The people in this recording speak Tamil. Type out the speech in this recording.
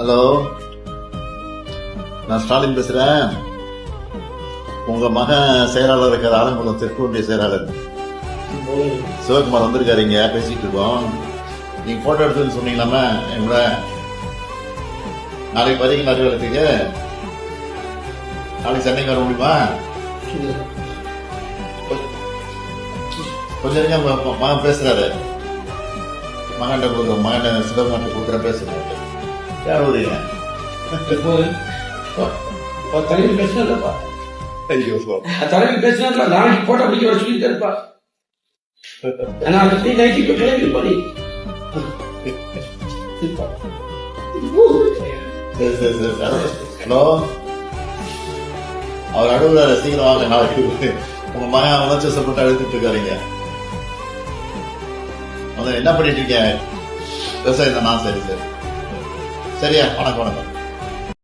ஹலோ நான் ஸ்டாலின் பேசுறேன். உங்க மகன் செயலாளர் இருக்கிற ஆலங்குளம் தெற்கு செயலாளர். சிவகுமார் வந்திருக்காரு இங்க பேசிட்டு இருக்கோம். நீங்க போட்டோ எடுத்துன்னு சொன்னீங்களாமே என் கூட நாளைக்கு வரீங்களா அலுவலகத்துக்கு நாளைக்கு சென்னைக்கு வர முடியுமா கொஞ்சம் நேரம் மகன் பேசுறாரு. மகன்கிட்ட கொடுக்குற மகன் சிவகுமார்கிட்ட கொடுக்குற பேசுறாரு வருவீங்க தலைவி பேசினப்பா ஐயோ தலைவி பேசினா நாளைக்கு போட்டோ பிடிக்க வர சொல்லி தருப்பா நாளைக்கு நைட்டு இப்போ கிளம்பி பண்ணி சரி சரி சரி சரி. ஹலோ? அவர் அழுகுறாரு சீக்கிரம் வாங்க நாளைக்கு. உங்க மகன் உணர்ச்சி சப்போர்ட் அழுத்திட்டு இருக்காருங்க. அதான் என்ன பண்ணிட்டு இருக்கேன் விவசாயம் தான். நான் சரி சரி. சரியா? வணக்கம் வணக்கம்.